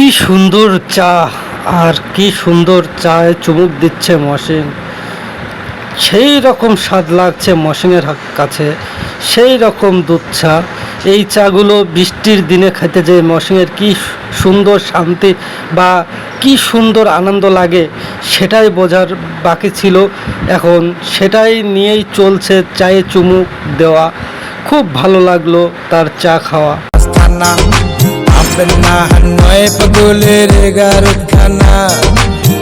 কি সুন্দর চা, আর কি সুন্দর চায়ে চুমুক দিচ্ছে মশিন সেই রকম স্বাদ লাগছে মশিনের কাছে। সেই রকম দুধ চা। এই চাগুলো বৃষ্টির দিনে খেতে যে মশিনের কি সুন্দর শান্তি বা কি সুন্দর আনন্দ লাগে, সেটাই বোঝার বাকি ছিল। এখন সেটাই নিয়েই চলছে চায়ে চুমুক দেওয়া। খুব ভালো লাগল তার চা খাওয়া। আস্তানা আপনা নয় পাগলের গারুখানা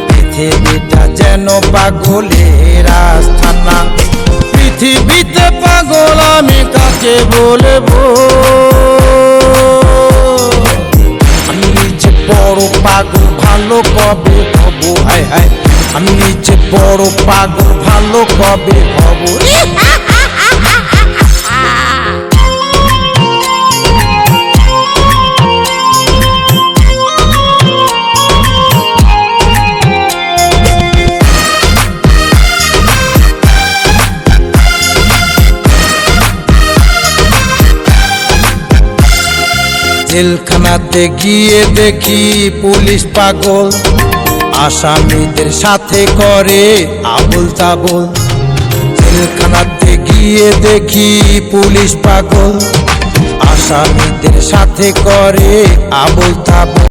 পৃথিবীটা যেন পাগলের আস্তানা পৃথিবীতে পাগল আমি কাকে বলব আমি নিজে বড় পাগল ভালো কবে হব হায় হায় আমি নিজে বড় পাগল ভালো কবে হব জেলখানাতে গিয়ে দেখি পুলিশ পাগল। আসামিদের সাথে করে আবুল তাবুল। জেলখানাতে গিয়ে দেখি পুলিশ পাগল। আসামিদের সাথে করে আবুল তাবল।